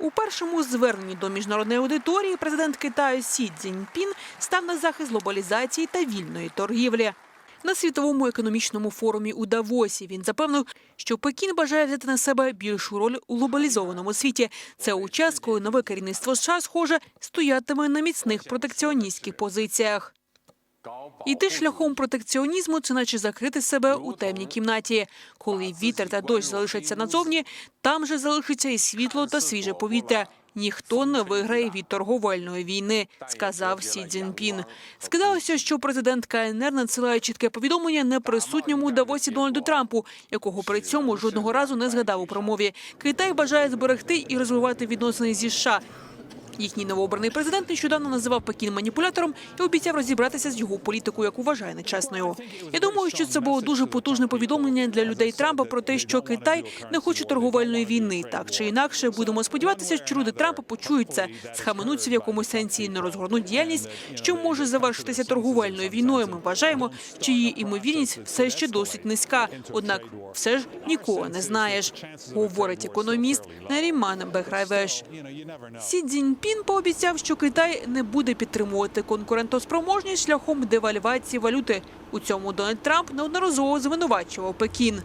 У першому зверненні до міжнародної аудиторії президент Китаю Сі Цзіньпін став на захист глобалізації та вільної торгівлі. На світовому економічному форумі у Давосі він запевнив, що Пекін бажає взяти на себе більшу роль у глобалізованому світі. Це у час, коли нове керівництво США, схоже, стоятиме на міцних протекціоністських позиціях. Іти шляхом протекціонізму це наче закрити себе у темній кімнаті. Коли вітер та дощ залишаться назовні, там же залишиться і світло та свіже повітря. Ніхто не виграє від торговельної війни, сказав Сі Цзіньпін. Скидалося, що президент КНР надсилає чітке повідомлення неприсутньому Давосі Дональду Трампу, якого при цьому жодного разу не згадав у промові. Китай бажає зберегти і розвивати відносини зі США. Їхній новообраний президент нещодавно називав Пекін маніпулятором і обіцяв розібратися з його політикою, яку вважає нечесною. Я думаю, що це було дуже потужне повідомлення для людей Трампа про те, що Китай не хоче торговельної війни. Так чи інакше, будемо сподіватися, що люди Трампа почують це, схаменуться в якомусь сенсі і не розгорнуть діяльність, що може завершитися торговельною війною. Ми вважаємо, що її імовірність все ще досить низька. Однак, все ж нікого не знаєш, говорить економіст Наріман Бехрайвеш. Сі Цзіньпін пообіцяв, що Китай не буде підтримувати конкурентоспроможність шляхом девальвації валюти. У цьому Дональд Трамп неодноразово звинувачував Пекін.